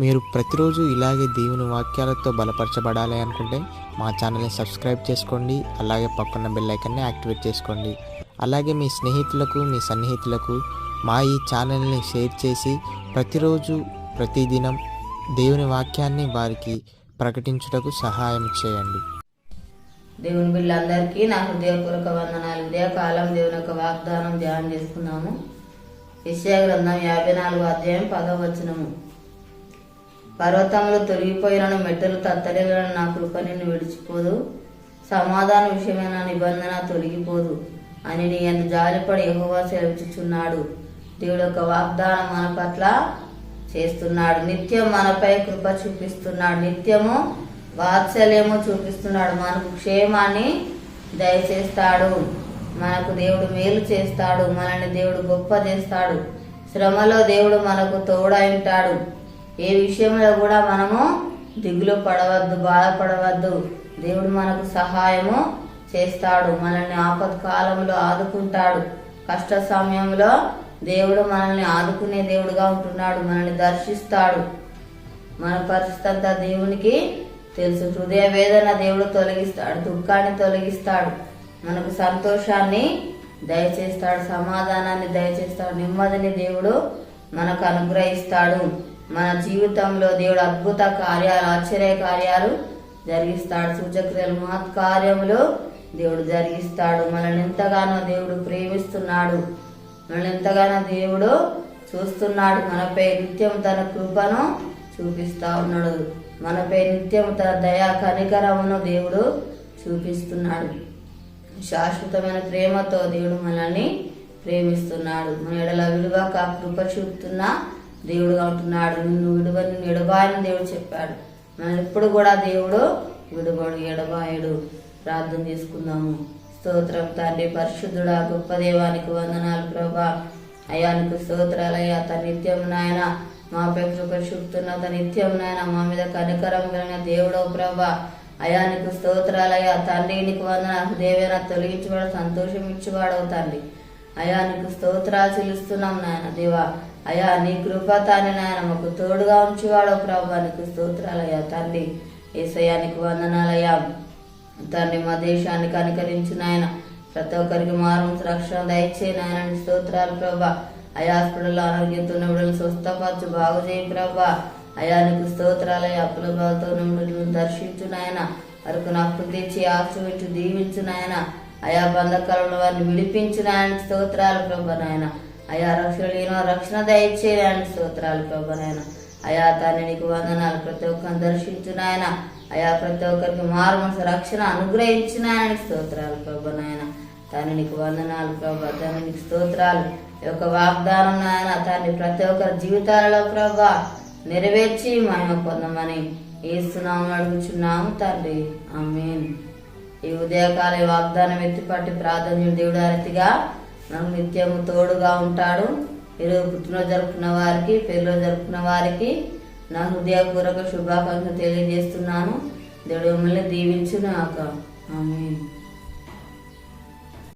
మీరు ప్రతిరోజు ఇలాగే దేవుని వాక్యాలతో బలపరచబడాలి అనుకుంటే మా ఛానల్ని సబ్స్క్రైబ్ చేసుకోండి అలాగే పక్కన బెల్ ఐకన్ని యాక్టివేట్ చేసుకోండి. అలాగే మీ స్నేహితులకు మీ సన్నిహితులకు మా ఈ ఛానల్ని షేర్ చేసి ప్రతిరోజు ప్రతిదినం దేవుని వాక్యాన్ని వారికి ప్రకటించుటకు సహాయం చేయండి. దేవుని బిడ్డలందరికీ నా హృదయపూర్వక వందనాలు. ఇదే కాలం దేవుని యొక్క వాగ్దానం ధ్యానం చేసుకున్నాము. విషయ గ్రంథం యాభై నాలుగు అధ్యాయం పదవచనము పర్వతములు తొలగిపోయినను మెట్టలు తత్తడిలను నా కృప నిన్ను విడిచిపోదు. సమాధాన విషయమైన నిబంధన తొలగిపోదు అని నీ ఎంత జాలిపడి యెహోవా సెలవుచుచున్నాడు దేవుడు యొక్క వాగ్దానం మన పట్ల చేస్తున్నాడు. నిత్యం మనపై కృప చూపిస్తున్నాడు. నిత్యము వాత్సల్యము చూపిస్తున్నాడు. మనకు క్షేమాన్ని దయచేస్తాడు. మనకు దేవుడు మేలు చేస్తాడు. మనల్ని దేవుడు గొప్ప చేస్తాడు. శ్రమలో దేవుడు మనకు తోడై ఉంటాడు. ఏ విషయంలో కూడా మనము దిగులు పడవద్దు బాధపడవద్దు. దేవుడు మనకు సహాయము చేస్తాడు మనల్ని ఆపద కాలంలో ఆదుకుంటాడు. కష్ట సమయంలో దేవుడు మనల్ని ఆదుకునే దేవుడుగా ఉంటున్నాడు మనల్ని దర్శిస్తాడు. మన పరిస్థితి అంతా దేవునికి తెలుసు. హృదయ వేదన దేవుడు తొలగిస్తాడు దుఃఖాన్ని తొలగిస్తాడు. మనకు సంతోషాన్ని దయచేస్తాడు సమాధానాన్ని దయచేస్తాడు నెమ్మదిని దేవుడు మనకు అనుగ్రహిస్తాడు. మన జీవితంలో దేవుడు అద్భుత కార్యాలు ఆశ్చర్య కార్యాలు జరిగిస్తాడు. సూచక్రియలు మహత్ దేవుడు జరిగిస్తాడు. మనల్ని ఎంతగానో దేవుడు ప్రేమిస్తున్నాడు. మనల్ని ఎంతగానో దేవుడు చూస్తున్నాడు. మనపై నిత్యం తన కృపను చూపిస్తా ఉన్నాడు. మనపై నిత్యం తన దయా కనికరమును దేవుడు చూపిస్తున్నాడు. శాశ్వతమైన ప్రేమతో దేవుడు మనల్ని ప్రేమిస్తున్నాడు. మన ఎడల విలువక కృప చూపుతున్న దేవుడుగా ఉంటున్నాడు. నిన్ను విడువ నిన్ను ఎడబాయని దేవుడు చెప్పాడు. మనం ఎప్పుడు కూడా దేవుడు విడుబడు ఎడబాయుడు. ప్రార్థన చేసుకుందాము. స్తోత్రం తండ్రి పరిశుద్ధుడా గొప్ప దేవానికి వందనాలు ప్రభా. అయానికి స్తోత్రాలయ్యా తన నిత్యం నాయన మా కృప చూపుతున్న తన నిత్యం నాయన మా మీద కనికరం కలిగిన దేవుడో ప్రభా. అయానికి స్తోత్రాలయ్యా తండ్రి నీకు వందన దేవేన తొలగించేవాడు సంతోషం ఇచ్చేవాడవు తండ్రి. అయానికి స్తోత్రాలు చెల్లిస్తున్నాం నాయన దేవా. అయా నీ కృప తాని నాయన మాకు తోడుగా ఉంచేవాడు ప్రభా నీకు స్తోత్రాలయ్యా. తండ్రి ఏసయానికి వందనాలయ్యా. తండ్రి మా దేశానికి అనుకరించిన నాయన. ప్రతి ఒక్కరికి మారు రక్షణ దయచే నాయన స్తోత్రాలు ప్రభా. అయా హాస్పిటల్లో ఆరోగ్యంతో నిమిడలు స్వస్థపరచు బాగు చేయి ప్రభా. అయా నీకు స్తోత్రాలయ్యా. అప్పుల బాధతో ఉన్నప్పుడు దర్శించు నాయన. వరకు నాకు తెచ్చి ఆశ్రయించు దీవించు నాయన. అయా బంధకాలంలో వారిని విడిపించు నాయన స్తోత్రాలు ప్రభా నాయన. అయా రక్షణ లేను రక్షణ దయచేయని స్తోత్రాలు ప్రభా నాయన. అయా తాన్ని నీకు వందనాలు. ప్రతి ఒక్కరిని దర్శించిన ఆయన అయా ప్రతి ఒక్కరికి మారు మనసు రక్షణ అనుగ్రహించిన ఆయన స్తోత్రాలు ప్రభా నాయన. తాను నీకు వందనాలు ప్రభా తాను నీకు స్తోత్రాలు. ఈ యొక్క వాగ్దానం నాయన తాన్ని ప్రతి ఒక్కరి జీవితాలలో ప్రభా నెరవేర్చి మహిమ పొందమని ఏస్తున్నాము అడుగుచున్నాము తండ్రి. ఆమేన్. ఈ ఉదయకాల వాగ్దానం ఎత్తిపట్టి ప్రార్థన దేవుడారతిగా మనకు నిత్యము తోడుగా ఉంటాడు. ఈరోజు పుట్టినరోజు జరుపుకున్న వారికి పెళ్ళిలో జరుపుకున్న వారికి నా హృదయపూర్వక శుభాకాంక్షలు తెలియజేస్తున్నాను. దేవుడు మిమ్మల్ని దీవించునాక ఆమె